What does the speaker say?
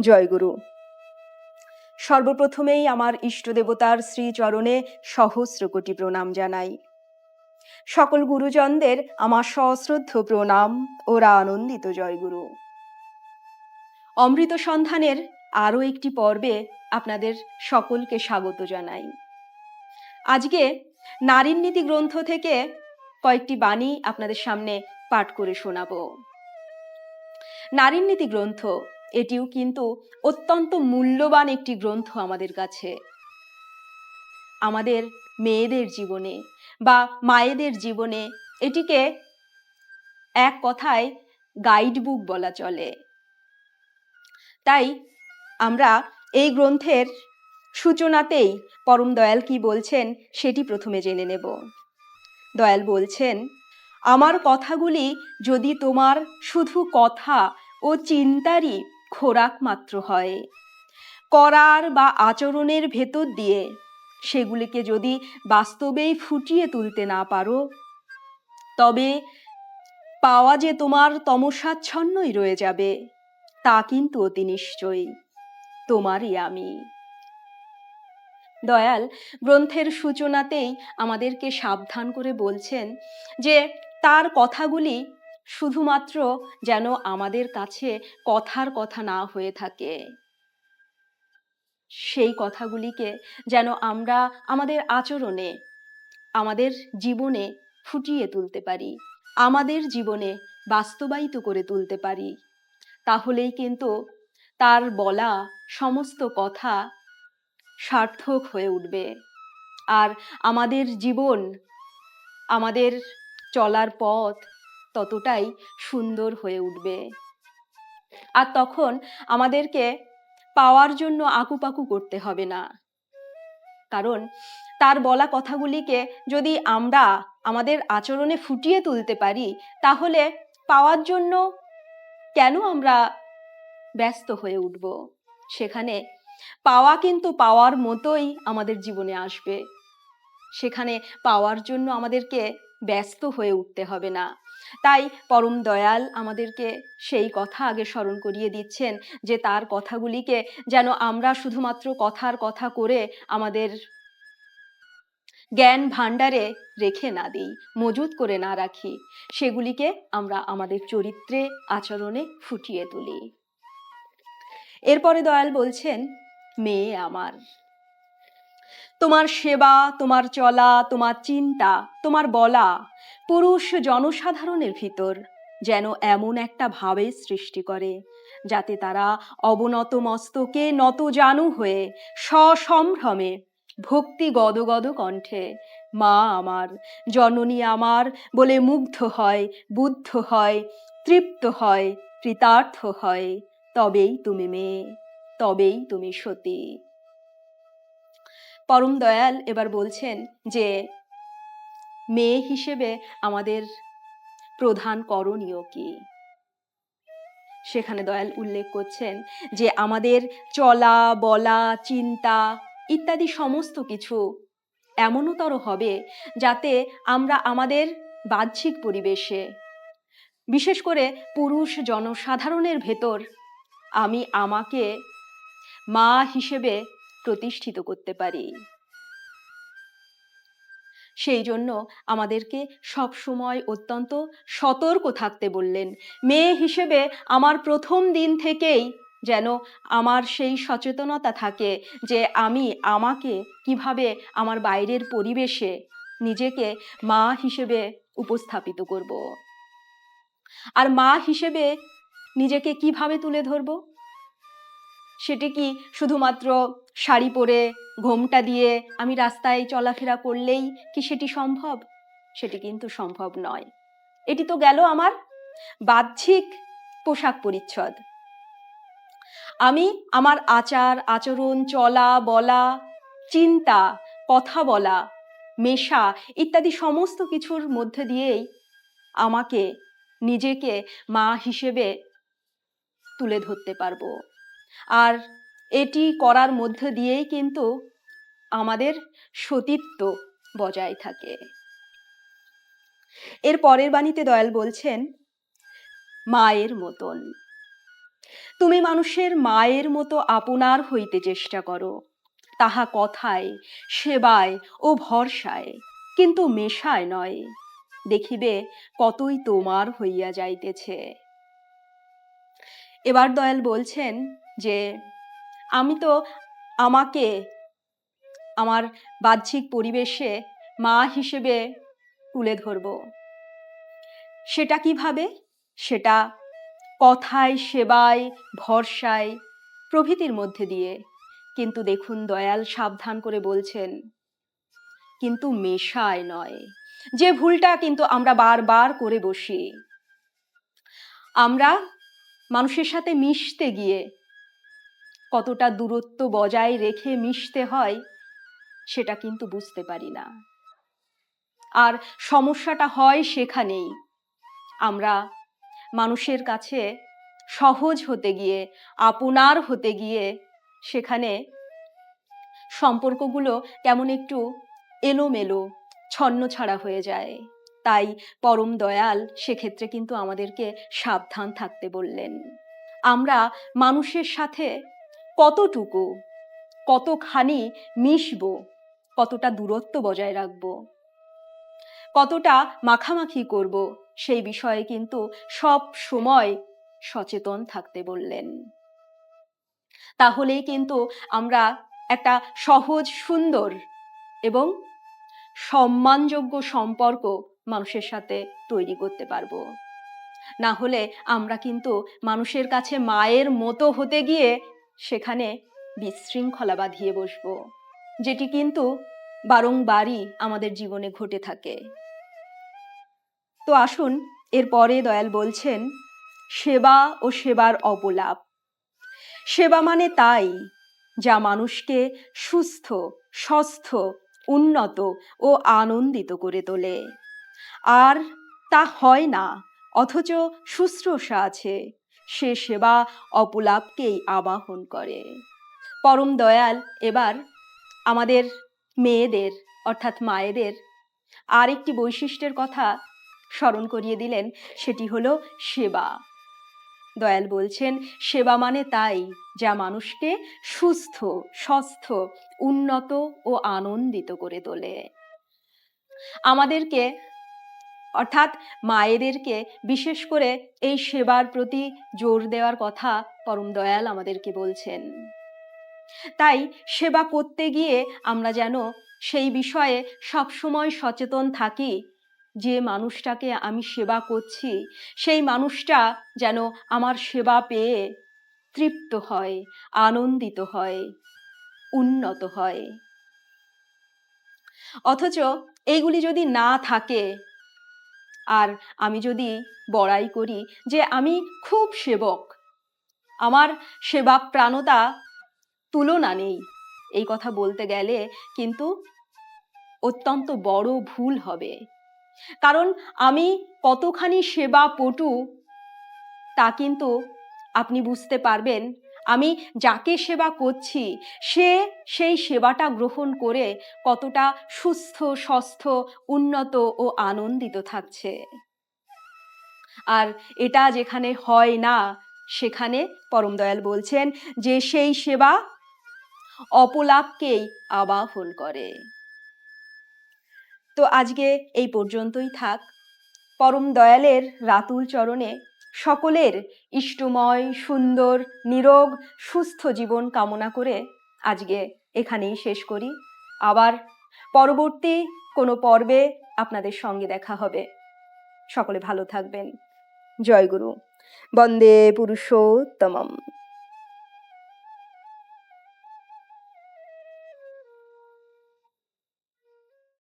জয়গুরু সর্বপ্রথমেই আমার ইষ্ট দেবতার শ্রীচরণে সহস্র কোটি প্রণাম জানাই। সকল গুরুজনদের আমার সশ্রদ্ধ প্রণাম ওরা আনন্দিত জয়গুরু অমৃত সন্ধানের আরও একটি পর্বে আপনাদের সকলকে স্বাগত জানাই। আজকে নারীর নীতি গ্রন্থ থেকে কয়েকটি বাণী আপনাদের সামনে পাঠ করে শোনাবো। নারীর নীতি গ্রন্থ এটিও কিন্তু অত্যন্ত মূল্যবান একটি গ্রন্থ আমাদের কাছে। আমাদের মেয়েদের জীবনে বা মায়েদের জীবনে এটিকে এক কথায় গাইড বুক বলা চলে। তাই আমরা এই গ্রন্থের সূচনাতেই পরম দয়াল কি বলছেন সেটি প্রথমে জেনে নেব। দয়াল বলছেন, আমার কথাগুলি যদি তোমার শুধু কথা ও চিন্তারই খোরাক মাত্র হয়। করার বা আচরণের ভেতর দিয়ে সেগুলিকে যদি বাস্তবেই ফুটিয়ে তুলতে না পারো, তবে পাওয়া যে তোমার তমসাচ্ছন্নই রয়ে যাবে, তা কিন্তু অতি নিশ্চয়ই। তোমারই আমি। দয়াল গ্রন্থের সূচনাতেই আমাদেরকে সাবধান করে বলছেন যে, তার কথাগুলি শুধুমাত্র যেন আমাদের কাছে কথার কথা না হয়ে থাকে। সেই কথাগুলিকে যেন আমরা আমাদের আচরণে, আমাদের জীবনে ফুটিয়ে তুলতে পারি, আমাদের জীবনে বাস্তবায়িত করে তুলতে পারি, তাহলেই কিন্তু তার বলা সমস্ত কথা সার্থক হয়ে উঠবে। আর আমাদের জীবন, আমাদের চলার পথ ততটাই সুন্দর হয়ে উঠবে। আর তখন আমাদেরকে পাওয়ার জন্য আকুপাকু করতে হবে না। কারণ তার বলা কথাগুলিকে যদি আমরা আমাদের আচরণে ফুটিয়ে তুলতে পারি, তাহলে পাওয়ার জন্য কেন আমরা ব্যস্ত হয়ে উঠব? সেখানে পাওয়া কিন্তু পাওয়ার মতোই আমাদের জীবনে আসবে। সেখানে পাওয়ার জন্য আমাদেরকে ব্যস্ত হয়ে উঠতে হবে না। তাই পরম দয়াল আমাদেরকে সেই কথা আগে স্মরণ করিয়ে দিচ্ছেন যে তার কথাগুলিকে যেন আমরা শুধুমাত্র কথার কথা করে আমাদের জ্ঞান ভাণ্ডারে রেখে না দিই, মজুত করে না রাখি। সেগুলিকে আমরা আমাদের চরিত্রে, আচরণে ফুটিয়ে তুলি। এরপরে দয়াল বলছেন, মেয়ে আমার। তোমার সেবা, তোমার চলা, তোমার চিন্তা, তোমার বলা পুরুষ জনসাধারণের ভিতর যেন এমন একটা ভাবে সৃষ্টি করে, যাতে তারা অবনত মস্তকে নত জানু হয়ে সসম্ভ্রমে ভক্তি গদগদ কণ্ঠে, মা আমার, জননী আমার বলে মুগ্ধ হয়, বুদ্ধ হয়, তৃপ্ত হয়, কৃতার্থ হয়, তবেই তুমি মেয়ে, তবেই তুমি সতী। পরম দয়াল এবার বলছেন যে, মেয়ে হিসেবে আমাদের প্রধান করণীয় কি? সেখানে দয়াল উল্লেখ করছেন যে, আমাদের চলা, বলা, চিন্তা ইত্যাদি সমস্ত কিছু এমনতর হবে যাতে আমরা আমাদের বাহ্যিক পরিবেশে, বিশেষ করে পুরুষ জনসাধারণের ভেতর, আমি আমাকে মা হিসেবে প্রতিষ্ঠিত করতে পারি। সেই জন্য আমাদেরকে সব সময় অত্যন্ত সতর্ক থাকতে বললেন, মেয়ে হিসেবে আমার প্রথম দিন থেকেই যেন আমার সেই সচেতনতা থাকে যে আমি আমাকে কীভাবে আমার বাইরের পরিবেশে নিজেকে মা হিসেবে উপস্থাপিত করব। আর মা হিসেবে নিজেকে কীভাবে তুলে ধরব? সেটি কি শুধুমাত্র শাড়ি পরে, ঘোমটা দিয়ে আমি রাস্তায় চলাফেরা করলেই কি সেটি সম্ভব? সেটি কিন্তু সম্ভব নয়। এটি তো গেল আমার বাহ্যিক পোশাক পরিচ্ছদ। আমি আমার আচার, আচরণ, চলা, বলা, চিন্তা, কথা বলা, মেশা ইত্যাদি সমস্ত কিছুর মধ্যে দিয়েই আমাকে নিজেকে মা হিসেবে তুলে ধরতে পারব। আর এটি করার মধ্য দিয়েই কিন্তু আমাদের সতীত্ব বজায় থাকে। এর পরের বাণীতে দয়াল বলছেন, মায়ের মতন। তুমি মানুষের মায়ের মতো আপনার হইতে চেষ্টা করো। তাহা কথায়, সেবায় ও ভরসায় কিন্তু মেশায় নয়। দেখিবে কতই তোমার হইয়া যাইতেছে। এবার দয়াল বলছেন যে আমি তো আমাকে আমার বাহ্যিক পরিবেশে মা হিসেবে তুলে ধরব। সেটা কীভাবে? সেটা কথায়, সেবায়, ভরসায়, প্রভৃতির মধ্যে দিয়ে। কিন্তু দেখুন, দয়াল সাবধান করে বলছেন, কিন্তু মেশায় নয়। যে ভুলটা কিন্তু আমরা বারবার করে বসি। আমরা মানুষের সাথে মিশতে গিয়ে কতটা দূরত্ব বজায় রেখে মিশতে হয়, সেটা কিন্তু বুঝতে পারি না। আর সমস্যাটা হয় সেখানেই। আমরা মানুষের কাছে সহজ হতে গিয়ে, আপনার হতে গিয়ে সেখানে সম্পর্কগুলো কেমন একটু এলোমেলো, ছন্ন ছাড়া হয়ে যায়। তাই পরম দয়াল সেক্ষেত্রে কিন্তু আমাদেরকে সাবধান থাকতে বললেন। আমরা মানুষের সাথে কতটুকু? কতখানি মিশব? কতটা দূরত্ব বজায় রাখব? কতটা মাখামাখি করব? সেই বিষয়ে কিন্তু সব সময় সচেতন থাকতে বললেন। তাহলেই কিন্তু আমরা একটা সহজ, সুন্দর এবং সম্মানযোগ্য সম্পর্ক মানুষের সাথে তৈরি করতে পারব। না হলে আমরা কিন্তু মানুষের কাছে মায়ের মতো হতে গিয়ে সেখানে বিশৃঙ্খলা বাঁধিয়ে বসব, যেটি কিন্তু বারংবারই আমাদের জীবনে ঘটে থাকে। তো আসুন, এরপরে দয়াল বলছেন, সেবা ও সেবার অপলাপ। সেবা মানে তাই, যা মানুষকে সুস্থ, স্বস্থ, উন্নত ও আনন্দিত করে তোলে। আর তা হয় না, অথচ শুশ্রূষা আছে। সে সেবা অপলাপকেই আবাহন করে। পরম দয়াল এবার আমাদের মেয়েদের, অর্থাৎ মায়েদের আরেকটি বৈশিষ্ট্যের কথা স্মরণ করিয়ে দিলেন, সেটি হলো সেবা। দয়াল বলছেন, সেবা মানে তাই যা মানুষকে সুস্থ স্বস্থ উন্নত ও আনন্দিত করে তোলে। আমাদেরকে অর্থাৎ মায়েদেরকে বিশেষ করে এই সেবার প্রতি জোর দেওয়ার কথা পরম দয়াল আমাদেরকে বলছেন। তাই সেবা করতে গিয়ে আমরা যেন সেই বিষয়ে সবসময় সচেতন থাকি, যে মানুষটাকে আমি সেবা করছি, সেই মানুষটা যেন আমার সেবা পেয়ে তৃপ্ত হয়, আনন্দিত হয়, উন্নত হয়। অথচ এইগুলি যদি না থাকে আর আমি যদি বড়াই করি যে আমি খুব সেবক, আমার সেবা প্রাণতা তুলনা নেই। এই কথা বলতে গেলে কিন্তু অত্যন্ত বড় ভুল হবে। কারণ আমি কতখানি সেবা পটু তা কিন্তু আপনি বুঝতে পারবেন আমি যাকে সেবা করছি, সে সেই সেবাটা গ্রহণ করে কতটা সুস্থ স্বস্থ উন্নত ও আনন্দিত থাকছে। আর এটা যেখানে হয় না, সেখানে পরম দয়াল বলছেন যে সেই সেবা অপলাপকেই আবাহন করে। তো আজকে এই পর্যন্তই থাক। পরম দয়ালের রাতুল চরণে সকলের ইষ্টময়, সুন্দর, নিরোগ, সুস্থ জীবন কামনা করে আজকে এখানেই শেষ করি। আবার পরবর্তী কোনো পর্বে আপনাদের সঙ্গে দেখা হবে। সকলে ভালো থাকবেন। জয়গুরু বন্দে পুরুষোত্তমম।